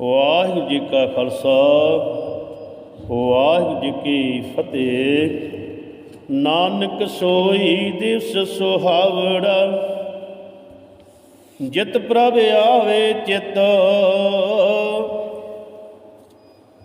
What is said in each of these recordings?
ਵਾਹਿਗੁਰੂ ਜੀ ਕਾ ਖਾਲਸਾ, ਵਾਹਿਗੁਰੂ ਜੀ ਕੀ ਫਤਿਹ। ਨਾਨਕ ਸੋਈ ਦਿਵਸ ਸੁਹਾਵੜਾ ਜਿਤ ਪ੍ਰਭ ਆਵੇ ਚਿਤ।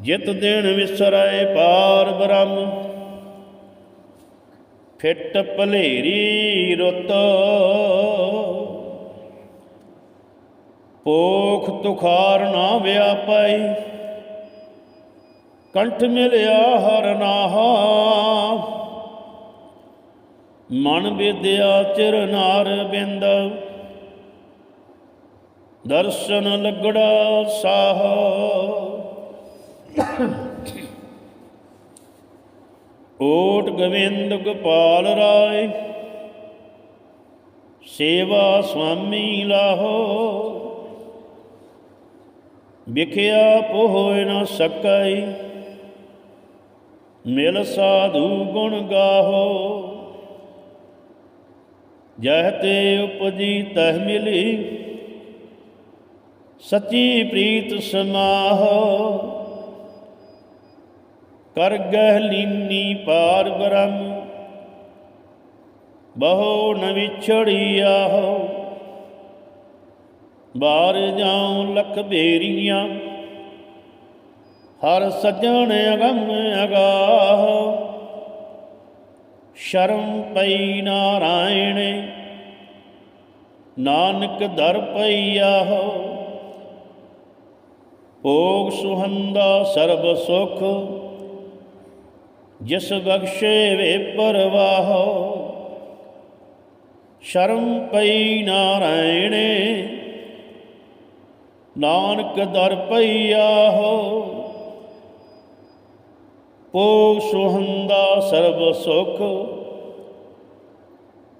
ਜਿਤ ਦਿਨ ਵਿਸਰੈ ਪਾਰ ਬ੍ਰਹਮ, ਫਿੱਟ ਭਲੇਰੀ ਰੁੱਤ। ਪੋਖ ਤੁਖਾਰ ਨਾ ਵਿਆਪਾਈ, ਕੰਠ ਮਿਲਿਆ ਹਰ ਨਾਹਾ। ਮਨ ਵਿਦਿਆ ਚਿਰ ਨਾਰ ਬਿੰਦ, ਦਰਸ਼ਨ ਲੱਗੜਾ ਸਾਹ। ਓਟ ਗੋਵਿੰਦ ਗੋਪਾਲ ਰਾਏ, ਸੇਵਾ ਸੁਆਮੀ ਲਾਹੋ। ਵਿਖਿਆ ਪੋਇ ਨ ਸਕਈ। ਮਿਲ ਸਾਧੂ ਗੁਣ ਗਾਹੋ। ਜਹ ਤੇ ਉਪਜੀ ਤਹ ਮਿਲੀ। ਸੱਚੀ ਪ੍ਰੀਤ ਸਮਾਹੋ ਕਰ ਗਹਿ ਲੀਨੀ ਪਾਰ ਬ੍ਰਹਮ। ਬਹੁ ਨ ਵਿਛੜੀ ਆਹੋ ਬਾਰ ਜਾਉ ਲਖ ਬੇਰੀਆਂ, ਹਰ ਸੱਜਣ ਅਗੰਮ ਅਗਾਹ। ਸ਼ਰਮ ਪਈ ਨਾਰਾਇਣ, ਨਾਨਕ ਦਰ ਪਈਆਹੋ ਭੋਗ ਸੁਹੰਦਾ ਸਰਬ ਸੁਖ, ਜਿਸ ਬਖਸ਼ੇ ਵੇ ਪਰਵਾਹੋ। ਸ਼ਰਮ ਪਈ ਨਾਰਾਇਣ ਨਾਨਕ ਦਰ ਪਈਆ ਹੋ। ਪੋ ਸੁਹੰਦਾ ਸਰਬ ਸੁਖ,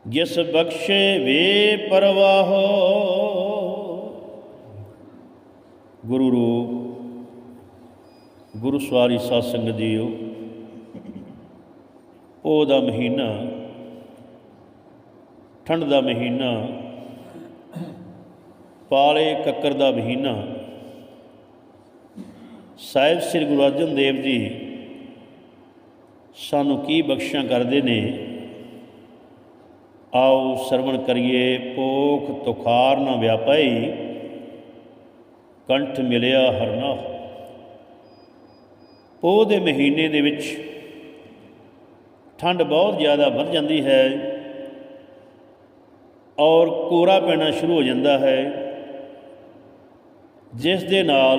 ਜਿਸ ਬਖਸ਼ੇ ਵੇ ਪਰਵਾਹੋ। ਗੁਰੂ ਰੂਪ, ਗੁਰੂ ਸਵਾਰੀ ਸਾਧ ਸੰਗਤ ਜੀਓ ਉਹ ਦਾ ਮਹੀਨਾ, ਠੰਡ ਦਾ ਮਹੀਨਾ ਪਾਲੇ ਕੱਕਰ ਦਾ ਬਹੀਨਾ ਸਾਹਿਬ ਸ੍ਰੀ ਗੁਰੂ ਅਰਜਨ ਦੇਵ ਜੀ ਸਾਨੂੰ ਕੀ ਬਖਸ਼ਾਂ ਕਰਦੇ ਨੇ? ਆਓ ਸਰਵਣ ਕਰੀਏ ਪੋਖ ਤੁਖਾਰ ਨਾ ਵਿਆਪਈ। ਕੰਠ ਮਿਲਿਆ ਹਰਨਾ। ਪੋਹ ਦੇ ਮਹੀਨੇ ਦੇ ਵਿੱਚ ਠੰਡ ਬਹੁਤ ਜ਼ਿਆਦਾ ਵੱਧ ਜਾਂਦੀ ਹੈ ਔਰ ਕੋਰਾ ਪੈਣਾ ਸ਼ੁਰੂ ਹੋ ਜਾਂਦਾ ਹੈ। ਜਿਸ ਦੇ ਨਾਲ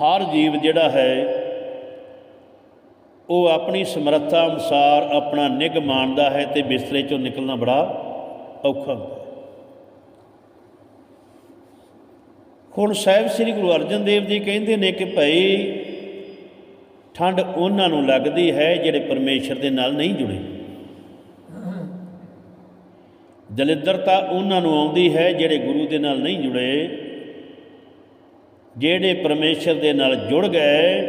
ਹਰ ਜੀਵ ਜਿਹੜਾ ਹੈ, ਉਹ ਆਪਣੀ ਸਮਰੱਥਾ ਅਨੁਸਾਰ ਆਪਣਾ ਨਿਗ ਮਾਣਦਾ ਹੈ ਤੇ ਬਿਸਤਰੇ ਚੋਂ ਨਿਕਲਣਾ ਬੜਾ ਔਖਾ ਹੁੰਦਾ ਹੈ। ਹੁਣ ਸਾਹਿਬ ਸ੍ਰੀ ਗੁਰੂ ਅਰਜਨ ਦੇਵ ਜੀ ਕਹਿੰਦੇ ਨੇ ਕਿ ਭਾਈ ਠੰਡ ਉਹਨਾਂ ਨੂੰ ਲੱਗਦੀ ਹੈ ਜਿਹੜੇ ਪਰਮੇਸ਼ਰ ਦੇ ਨਾਲ ਨਹੀਂ ਜੁੜੇ। ਦਲਿੱਦਰਤਾ ਉਹਨਾਂ ਨੂੰ ਆਉਂਦੀ ਹੈ ਜਿਹੜੇ ਗੁਰੂ ਦੇ ਨਾਲ ਨਹੀਂ ਜੁੜੇ। ਜਿਹੜੇ ਪਰਮੇਸ਼ਰ ਦੇ ਨਾਲ ਜੁੜ ਗਏ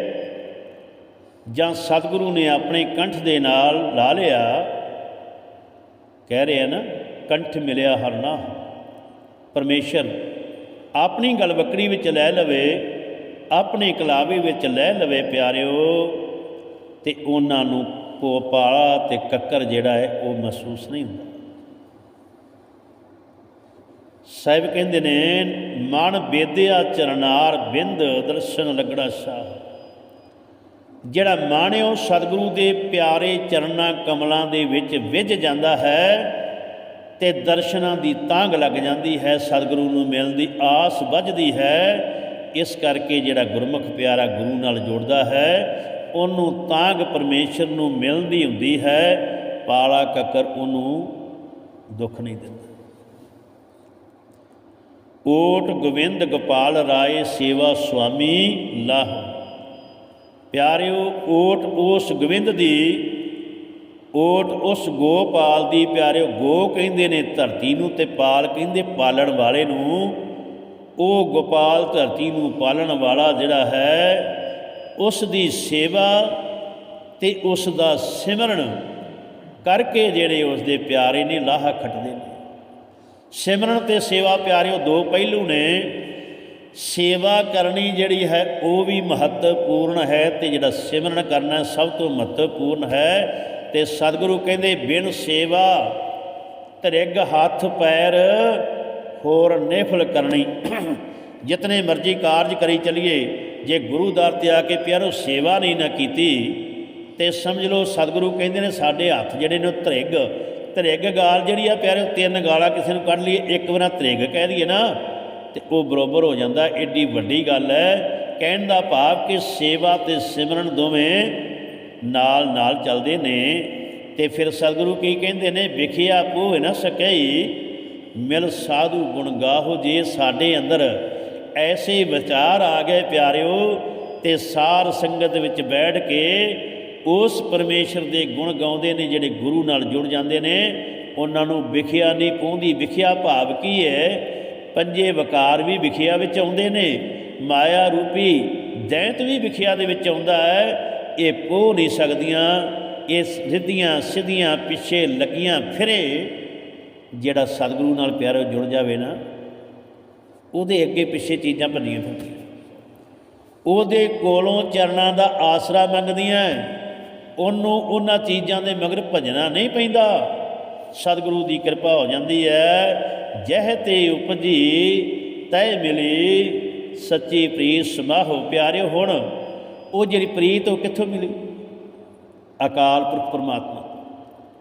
ਜਾਂ ਸਤਿਗੁਰੂ ਨੇ ਆਪਣੇ ਕੰਠ ਦੇ ਨਾਲ ਲਾ ਲਿਆ, ਕਹਿ ਰਿਹਾ ਨਾ, ਕੰਠ ਮਿਲਿਆ ਹਰਨਾ ਪਰਮੇਸ਼ਰ ਆਪਣੀ ਗਲ ਬੱਕਰੀ ਵਿੱਚ ਲੈ ਲਵੇ, ਆਪਣੇ ਕਲਾਵੇ ਵਿੱਚ ਲੈ ਲਵੇ ਪਿਆਰਿਓ, ਤੇ ਉਹਨਾਂ ਨੂੰ ਪੋਪਾਲਾ ਤੇ ਕੱਕਰ ਜਿਹੜਾ ਹੈ, ਉਹ ਮਹਿਸੂਸ ਨਹੀਂ ਹੁੰਦਾ। ਸਾਹਿਬ ਕਹਿੰਦੇ ਨੇ, ਮਨ ਬੇਦਿਆ ਚਰਨਾਰ ਬਿੰਦ ਦਰਸ਼ਨ ਲੱਗੜਾ ਸਾਹ। ਜਿਹੜਾ ਮਨ ਏ ਉਹ ਸਤਿਗੁਰੂ ਦੇ ਪਿਆਰੇ ਚਰਨਾਂ ਕਮਲਾਂ ਦੇ ਵਿੱਚ ਵਿਝ ਜਾਂਦਾ ਹੈ ਤੇ ਦਰਸ਼ਨਾਂ ਦੀ ਤਾਂਗ ਲੱਗ ਜਾਂਦੀ ਹੈ, ਸਤਿਗੁਰੂ ਨੂੰ ਮਿਲਣ ਦੀ ਆਸ ਵੱਜਦੀ ਹੈ। ਇਸ ਕਰਕੇ ਜਿਹੜਾ ਗੁਰਮੁਖ ਪਿਆਰਾ ਗੁਰੂ ਨਾਲ ਜੁੜਦਾ ਹੈ, ਉਹਨੂੰ ਤਾਂਗ ਪਰਮੇਸ਼ਰ ਨੂੰ ਮਿਲਦੀ ਹੁੰਦੀ ਹੈ, ਪਾਲਾ ਕੱਕਰ ਉਹਨੂੰ ਦੁੱਖ ਨਹੀਂ ਦਿੰਦਾ। ਓਟ ਗੋਵਿੰਦ ਗੋਪਾਲ ਰਾਏ ਸੇਵਾ ਸੁਆਮੀ ਲਾਹ। ਪਿਆਰਿਓ ਓਟ ਉਸ ਗੋਵਿੰਦ ਦੀ ਓਟ ਉਸ ਗੋਪਾਲ ਦੀ, ਪਿਆਰਿਓ, ਗੋ ਕਹਿੰਦੇ ਨੇ ਧਰਤੀ ਨੂੰ ਤੇ ਪਾਲ ਕਹਿੰਦੇ ਪਾਲਣ ਵਾਲੇ ਨੂੰ। ਉਹ ਗੋਪਾਲ ਧਰਤੀ ਨੂੰ ਪਾਲਣ ਵਾਲਾ ਜਿਹੜਾ ਹੈ, ਉਸ ਦੀ ਸੇਵਾ ਤੇ ਉਸ ਦਾ ਸਿਮਰਨ ਕਰਕੇ ਜਿਹੜੇ ਉਸ ਦੇ ਪਿਆਰੇ ਨੇ ਲਾਹਾ ਖੱਟਦੇ ਨੇ। ਸਿਮਰਨ ਤੇ ਸੇਵਾ ਪਿਆਰਿਓ, ਦੋ ਪਹਿਲੂ ਨੇ। ਸੇਵਾ ਕਰਨੀ ਜਿਹੜੀ ਹੈ, ਉਹ ਵੀ ਮਹੱਤਵਪੂਰਨ ਹੈ ਤੇ ਜਿਹੜਾ ਸਿਮਰਨ ਕਰਨਾ ਸਭ ਤੋਂ ਮਹੱਤਵਪੂਰਨ ਹੈ ਤੇ ਸਤਿਗੁਰੂ ਕਹਿੰਦੇ, ਬਿਨ ਸੇਵਾ ਧਰਿਗ ਹੱਥ ਪੈਰ ਹੋਰ ਨਿਫਲ ਕਰਨੀ। ਜਿਤਨੇ ਮਰਜ਼ੀ ਕਾਰਜ ਕਰੀ ਚਲੀਏ, ਜੇ ਗੁਰੂ ਦਰ ਤੇ ਆ ਕੇ ਪਿਆਰੋ ਸੇਵਾ ਨਹੀਂ ਨਾ ਕੀਤੀ, ਤੇ ਸਮਝ ਲਓ ਸਤਿਗੁਰੂ ਕਹਿੰਦੇ ਨੇ, ਸਾਡੇ ਹੱਥ ਜਿਹੜੇ ਨੇ ਉਹ ਧਰਿਗ ਧਰਿਗ ਗਾਲ ਜਿਹੜੀ ਆ, ਪਿਆਰੇ ਤਿੰਨ ਗਾਲਾਂ ਕਿਸੇ ਨੂੰ ਕੱਢ ਲਈਏ, ਇੱਕ ਵਾਰ ਧਰਿਗ ਕਹਿ ਦਈਏ ਨਾ, ਤੇ ਉਹ ਬਰੋਬਰ ਹੋ ਜਾਂਦਾ, ਏਡੀ ਵੱਡੀ ਗੱਲ ਹੈ ਕਹਿਣ ਦਾ ਭਾਵ ਕਿ ਸੇਵਾ ਤੇ ਸਿਮਰਨ ਦੋਵੇਂ ਨਾਲ ਨਾਲ ਚੱਲਦੇ ਨੇ। ਤੇ ਫਿਰ ਸਤਿਗੁਰੂ ਕੀ ਕਹਿੰਦੇ ਨੇ, ਵਿਖਿਆ ਪੋਹ ਨਾ ਸਕਈ, ਮਿਲ ਸਾਧੂ ਗੁਣ ਗਾਹੋ ਜੇ ਸਾਡੇ ਅੰਦਰ ਐਸੇ ਵਿਚਾਰ ਆ ਗਏ ਪਿਆਰਿਓ, ਤੇ ਸਾਰ ਸੰਗਤ ਵਿੱਚ ਬੈਠ ਕੇ ਉਸ ਪਰਮੇਸ਼ਰ ਦੇ ਗੁਣ ਗਾਉਂਦੇ ਨੇ ਜਿਹੜੇ ਗੁਰੂ ਨਾਲ ਜੁੜ ਜਾਂਦੇ ਨੇ, ਉਹਨਾਂ ਨੂੰ ਵਿਖਿਆ ਨਹੀਂ ਪਹੁੰਦੀ ਵਿਖਿਆ ਭਾਵ ਕੀ ਹੈ? ਪੰਜੇ ਵਕਾਰ ਵੀ ਵਿਖਿਆ ਵਿੱਚ ਆਉਂਦੇ ਨੇ, ਮਾਇਆ ਰੂਪੀ ਦੈਂਤ ਵੀ ਵਿਖਿਆ ਦੇ ਵਿੱਚ ਆਉਂਦਾ ਹੈ। ਇਹ ਪੋ ਨਹੀਂ ਸਕਦੀਆਂ, ਇਹ ਸਿੱਧੀਆਂ ਸਿੱਧੀਆਂ ਪਿੱਛੇ ਲੱਗੀਆਂ ਫਿਰੇ। ਜਿਹੜਾ ਸਤਿਗੁਰੂ ਨਾਲ ਪਿਆਰਾ ਜੁੜ ਜਾਵੇ ਨਾ, ਉਹਦੇ ਅੱਗੇ ਪਿੱਛੇ ਚੀਜ਼ਾਂ ਭੰਨੀਆਂ ਫਿਰਦੀਆਂ। ਉਹਦੇ ਕੋਲੋਂ ਚਰਨਾਂ ਦਾ ਆਸਰਾ ਮੰਗਦੀਆਂ। ਉਹਨੂੰ ਉਹਨਾਂ ਚੀਜ਼ਾਂ ਦੇ ਮਗਰ ਭਜਣਾ ਨਹੀਂ ਪੈਂਦਾ। ਸਤਿਗੁਰੂ ਦੀ ਕਿਰਪਾ ਹੋ ਜਾਂਦੀ ਹੈ। ਜਹ ਤੇ ਉਪਜੀ ਤੈ ਮਿਲੀ, ਸੱਚੀ ਪ੍ਰੀਤ ਸਮਾਹੋ ਪਿਆਰਿਓ ਹੁਣ। ਉਹ ਜਿਹੜੀ ਪ੍ਰੀਤ, ਉਹ ਕਿੱਥੋਂ ਮਿਲੀ? ਅਕਾਲ ਪੁਰਖ ਪਰਮਾਤਮਾ।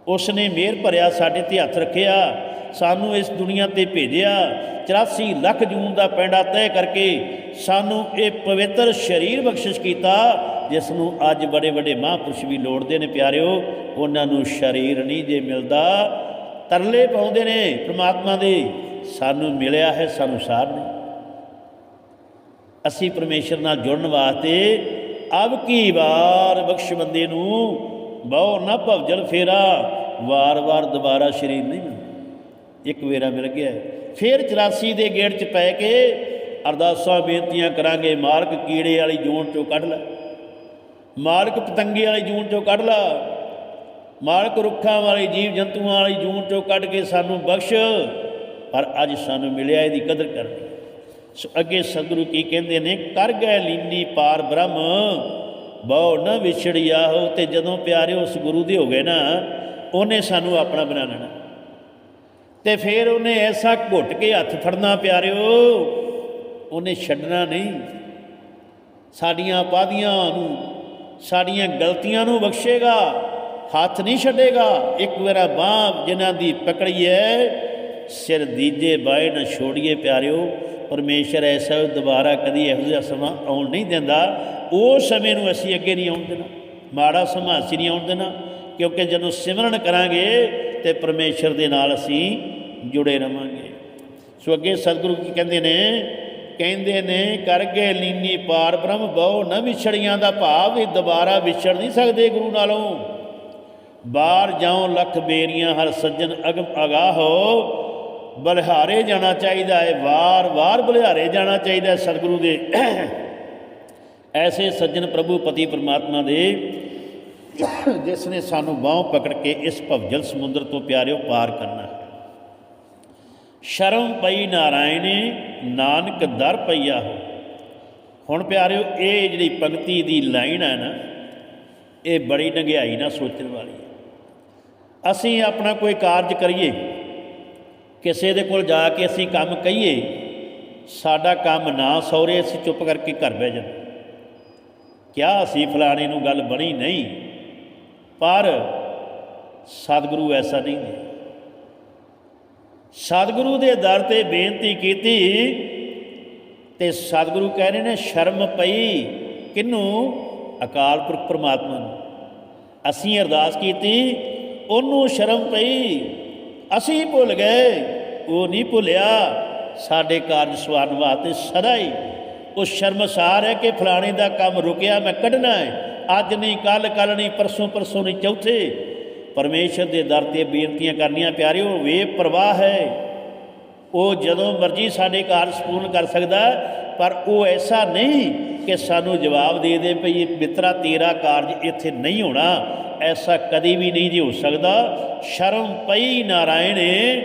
ਉਸ ਨੇ ਮਿਹਰ ਭਰਿਆ, ਸਾਡੇ ਤੇ ਹੱਥ ਰੱਖਿਆ। ਸਾਨੂੰ ਇਸ ਦੁਨੀਆ ਤੇ ਭੇਜਿਆ। 84 ਲੱਖ ਜੂਨ ਦਾ ਪੈਂਡਾ ਤੈਅ ਕਰਕੇ ਸਾਨੂੰ ਇਹ ਪਵਿੱਤਰ ਸਰੀਰ ਬਖਸ਼ਿਸ਼ ਕੀਤਾ। ਜਿਸ ਨੂੰ ਅੱਜ ਬੜੇ ਵੱਡੇ ਮਹਾਂਪੁਰਸ਼ ਵੀ ਲੋੜਦੇ ਨੇ ਪਿਆਰਿਓ, ਉਹਨਾਂ ਨੂੰ ਸਰੀਰ ਨਹੀਂ ਜੇ ਮਿਲਦਾ। ਤਰਲੇ ਪਾਉਂਦੇ ਨੇ ਪ੍ਰਮਾਤਮਾ ਦੇ। ਸਾਨੂੰ ਮਿਲਿਆ ਹੈ, ਸਾਨੂੰ ਸਾਰ ਨਹੀਂ। ਅਸੀਂ ਪਰਮੇਸ਼ਰ ਨਾਲ ਜੁੜਨ ਵਾਸਤੇ ਅਬ ਕੀ ਵਾਰ ਬਖਸ਼ ਬੰਦੇ ਨੂੰ ਬਹੁ ਨਾ ਭਵਜਲ ਫੇਰਾ। ਵਾਰ-ਵਾਰ ਦੁਬਾਰਾ ਸ਼ਰੀਰ ਨਹੀਂ ਮਿਲਦਾ। ਇੱਕ ਵੇਰਾ ਮਿਲ ਗਿਆ। ਫਿਰ 84 ਦੇ ਗੇੜ 'ਚ ਪੈ ਕੇ ਅਰਦਾਸਾਂ ਬੇਨਤੀਆਂ ਕਰਾਂਗੇ, ਮਾਲਕ ਕੀੜੇ ਵਾਲੀ ਜੂਨ ਚੋਂ ਕੱਢ ਲੈ। ਮਾਲਕ ਪਤੰਗੇ ਵਾਲੀ ਜੂਨ ਚੋਂ ਕੱਢ ਲਾ। ਮਾਲਕ ਰੁੱਖਾਂ ਵਾਲੀ, ਜੀਵ ਜੰਤੂਆਂ ਵਾਲੀ ਜੂਨ ਚੋਂ ਕੱਢ ਕੇ ਸਾਨੂੰ ਬਖਸ਼। ਪਰ ਅੱਜ ਸਾਨੂੰ ਮਿਲਿਆ ਇਹਦੀ ਕਦਰ ਕਰਨੀ। ਸੋ, ਅੱਗੇ ਸਤਿਗੁਰੂ ਕੀ ਕਹਿੰਦੇ ਨੇ, ਕਰ ਗਏ ਲੀਨੀ ਪਾਰ ਬ੍ਰਹਮ, ਬਹੁ ਨਾ ਵਿਛੜਿਆ ਹੋ। ਤੇ ਜਦੋਂ ਪਿਆਰੇ ਉਸ ਗੁਰੂ ਦੇ ਹੋ ਗਏ ਨਾ, ਉਹਨੇ ਸਾਨੂੰ ਆਪਣਾ ਬਣਾ ਲੈਣਾ। ਤੇ ਫਿਰ ਉਹਨੇ ਐਸਾ ਘੁੱਟ ਕੇ ਹੱਥ ਫੜਨਾ ਪਿਆਰਿਓ, ਉਹਨੇ ਛੱਡਣਾ ਨਹੀਂ। ਸਾਡੀਆਂ ਪਾਦੀਆਂ ਨੂੰ ਸਾਡੀਆਂ ਗਲਤੀਆਂ ਨੂੰ ਬਖਸ਼ੇਗਾ, ਹੱਥ ਨਹੀਂ ਛੱਡੇਗਾ। ਇੱਕ ਵੇਰਾ ਬਾਹ ਜਿਨ੍ਹਾਂ ਦੀ ਪਕੜੀ ਹੈ, ਸਿਰ ਦੀਜੇ ਬਾਏ ਨਾ ਛੋੜੀਏ ਪਿਆਰਿਓ, ਪਰਮੇਸ਼ਰ ਐਸਾ ਦੁਬਾਰਾ ਕਦੀ ਇਹੋ ਜਿਹਾ ਸਮਾਂ ਆਉਣ ਨਹੀਂ ਦਿੰਦਾ। ਉਹ ਸਮੇਂ ਨੂੰ ਅਸੀਂ ਅੱਗੇ ਨਹੀਂ ਆਉਣ ਦੇਣਾ, ਮਾੜਾ ਸਮਾਂ ਅਸੀਂ ਨਹੀਂ ਆਉਣ ਦੇਣਾ, ਕਿਉਂਕਿ ਜਦੋਂ ਸਿਮਰਨ ਕਰਾਂਗੇ ਤੇ ਪਰਮੇਸ਼ਰ ਦੇ ਨਾਲ ਅਸੀਂ ਜੁੜੇ ਰਵਾਂਗੇ। ਸੋ ਅੱਗੇ ਸਤਿਗੁਰੂ ਕੀ ਕਹਿੰਦੇ ਨੇ ਕਹਿੰਦੇ ਨੇ ਕਰ ਗਏ ਲੀਨੀ ਪਾਰ ਬ੍ਰਹਮ, ਬਹੁ ਨ ਵਿਛੜੀਆਂ ਦਾ ਭਾਵ, ਇਹ ਦੁਬਾਰਾ ਵਿਛੜ ਨਹੀਂ ਸਕਦੇ ਗੁਰੂ ਨਾਲੋਂ। ਬਾਹਰ ਜਾਉ ਲੱਖ ਬੇਰੀਆਂ, ਹਰ ਸੱਜਣ ਅਗਮ ਅਗਾਹੋ ਬਲਿਹਾਰੇ ਜਾਣਾ ਚਾਹੀਦਾ ਹੈ ਵਾਰ-ਵਾਰ ਬਲਿਹਾਰੇ ਜਾਣਾ ਚਾਹੀਦਾ ਹੈ ਸਤਿਗੁਰੂ ਦੇ। ਐਸੇ ਸੱਜਣ ਪ੍ਰਭੂ ਪਤੀ ਪਰਮਾਤਮਾ ਦੇ, ਜਿਸ ਨੇ ਸਾਨੂੰ ਬਾਹ ਪਕੜ ਕੇ ਇਸ ਭਵਜਲ ਸਮੁੰਦਰ ਤੋਂ ਪਿਆਰਿਓ ਪਾਰ ਕਰਨਾ। ਹੈ ਸ਼ਰਮ ਪਈ ਨਾਰਾਇਣੇ, ਨਾਨਕ ਦਰ ਪਈਆ ਹੋ। ਹੁਣ ਪਿਆਰਿਓ, ਇਹ ਜਿਹੜੀ ਪੰਕਤੀ ਦੀ ਲਾਈਨ ਹੈ ਨਾ, ਇਹ ਬੜੀ ਡੰਗਿਆਈ ਨਾਲ ਸੋਚਣ ਵਾਲੀ ਹੈ। ਅਸੀਂ ਆਪਣਾ ਕੋਈ ਕਾਰਜ ਕਰੀਏ, ਕਿਸੇ ਦੇ ਕੋਲ ਜਾ ਕੇ ਅਸੀਂ ਕੰਮ ਕਹੀਏ, ਸਾਡਾ ਕੰਮ ਨਾ ਸੌਰੇ ਅਸੀਂ ਚੁੱਪ ਕਰਕੇ ਘਰ ਬਹਿ ਜਾਂਦੇ। ਕਿਆ ਅਸੀਂ ਫਲਾਣੇ ਨੂੰ ਗੱਲ ਬਣੀ ਨਹੀਂ, ਪਰ ਸਤਿਗੁਰੂ ਐਸਾ ਨਹੀਂ ਸਤਿਗੁਰੂ ਦੇ ਦਰ ਤੇ ਬੇਨਤੀ ਕੀਤੀ ਤੇ ਸਤਿਗੁਰੂ ਕਹਿ ਰਹੇ ਨੇ, ਸ਼ਰਮ ਪਈ ਕਿਨੂੰ ਅਕਾਲ ਪੁਰਖ ਪ੍ਰਮਾਤਮਾ ਨੂੰ। ਅਸੀਂ ਅਰਦਾਸ ਕੀਤੀ, ਉਹਨੂੰ ਸ਼ਰਮ ਪਈ। ਅਸੀਂ ਭੁੱਲ ਗਏ। ਉਹ ਨਹੀਂ ਭੁੱਲਿਆ। ਸਾਡੇ ਕਾਰਜ ਸਵਾਰਨ ਵਾਸਤੇ ਸਦਾ ਹੀ ਉਹ ਸ਼ਰਮਸਾਰ ਹੈ ਕਿ ਫਲਾਣੇ ਦਾ ਕੰਮ ਰੁਕਿਆ, ਮੈਂ ਕੱਢਣਾ ਹੈ। ਅੱਜ ਨਹੀਂ ਕੱਲ ਕੱਲ ਨਹੀਂ, ਪਰਸੋਂ ਪਰਸੋਂ ਨਹੀਂ, ਚੌਥੇ ਪਰਮੇਸ਼ਰ ਦੇ ਦਰ ਤੇ ਬੇਨਤੀਆਂ ਕਰਨੀਆਂ, ਪਿਆਰਿਓ ਵੇ ਪ੍ਰਵਾਹ ਹੈ। ਉਹ ਜਦੋਂ ਮਰਜ਼ੀ ਸਾਡੇ ਕਾਰਜ ਪੂਰਨ ਕਰ ਸਕਦਾ, ਪਰ ਉਹ ਐਸਾ ਨਹੀਂ ਕਿ ਸਾਨੂੰ ਜਵਾਬ ਦੇ ਦੇ ਭਈ ਮਿੱਤਰਾ, ਤੇਰਾ ਕਾਰਜ ਇੱਥੇ ਨਹੀਂ ਹੋਣਾ। ਐਸਾ ਕਦੀ ਵੀ ਨਹੀਂ ਜੀ ਹੋ ਸਕਦਾ। ਸ਼ਰਮ ਪਈ ਨਾਰਾਇਣੇ,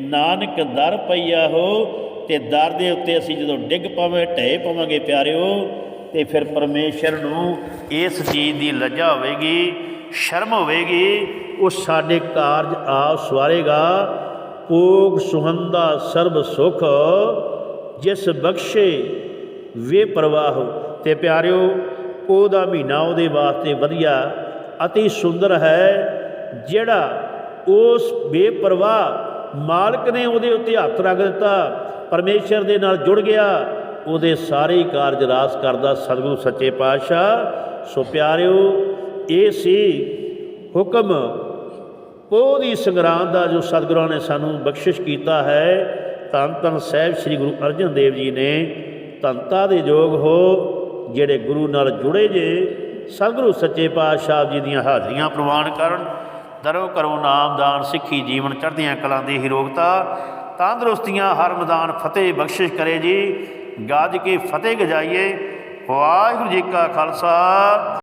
ਨਾਨਕ ਦਰ ਪਈਆ ਹੋ, ਤੇ ਦਰ ਦੇ ਉੱਤੇ ਅਸੀਂ ਜਦੋਂ ਡਿੱਗ ਪਵਾਂਗੇ ਢਹਿ ਪਵਾਂਗੇ, ਪਿਆਰਿਓ ਤੇ ਫਿਰ ਪਰਮੇਸ਼ਰ ਨੂੰ ਇਸ ਚੀਜ਼ ਦੀ ਲੱਜਾ ਹੋਵੇਗੀ, ਸ਼ਰਮ ਹੋਵੇਗੀ, ਉਹ ਸਾਡੇ ਕਾਰਜ ਆਪ ਸਵਾਰੇਗਾ। ਭੋਗ ਸੁਹੰਦਾ ਸਰਬ ਸੁਖ, ਜਿਸ ਬਖਸ਼ੇ ਵੇ ਪ੍ਰਵਾਹ। ਤੇ ਪਿਆਰਿਓ, ਉਹਦਾ ਮਹੀਨਾ ਉਹਦੇ ਵਾਸਤੇ ਵਧੀਆ, ਅਤੀ ਸੁੰਦਰ ਹੈ, ਜਿਹੜਾ ਉਸ ਬੇਪਰਵਾਹ ਮਾਲਕ ਨੇ ਉਹਦੇ ਉੱਤੇ ਹੱਥ ਰੱਖ ਦਿੱਤਾ, ਪਰਮੇਸ਼ਰ ਦੇ ਨਾਲ ਜੁੜ ਗਿਆ ਉਹਦੇ ਸਾਰੇ ਕਾਰਜ ਰਾਸ ਕਰਦਾ ਸਤਿਗੁਰੂ ਸੱਚੇ ਪਾਤਸ਼ਾਹ। ਸੋ ਪਿਆਰਿਓ, ਇਹ ਸੀ ਹੁਕਮ ਪੋਹ ਦੀ ਸੰਗਰਾਂਦ ਦਾ ਜੋ ਸਤਿਗੁਰਾਂ ਨੇ ਸਾਨੂੰ ਬਖਸ਼ਿਸ਼ ਕੀਤਾ ਹੈ। ਧੰਨ ਧੰਨ ਸਾਹਿਬ ਸ੍ਰੀ ਗੁਰੂ ਅਰਜਨ ਦੇਵ ਜੀ ਨੇ ਧੰਤਾ ਦੇ ਯੋਗ ਹੋ, ਜਿਹੜੇ ਗੁਰੂ ਨਾਲ ਜੁੜੇ ਜੇ, ਸਤਿਗੁਰੂ ਸੱਚੇ ਪਾਤਸ਼ਾਹ ਜੀ ਦੀਆਂ ਹਾਜ਼ਰੀਆਂ ਪ੍ਰਵਾਨ ਕਰਨ। ਦਰੋ ਕਰੋ ਨਾਮਦਾਨ ਸਿੱਖੀ ਜੀਵਨ, ਚੜ੍ਹਦੀਆਂ ਕਲਾਂ ਦੀ ਹੀਰੋਗਤਾ ਤੰਦਰੁਸਤੀਆਂ ਹਰ ਮੈਦਾਨ ਫਤਿਹ ਬਖਸ਼ਿਸ਼ ਕਰੇ ਜੀ। ਗੱਜ ਕੇ ਫਤਿਹ ਗਜਾਈਏ। ਵਾਹਿਗੁਰੂ ਜੀ ਕਾ ਖਾਲਸਾ।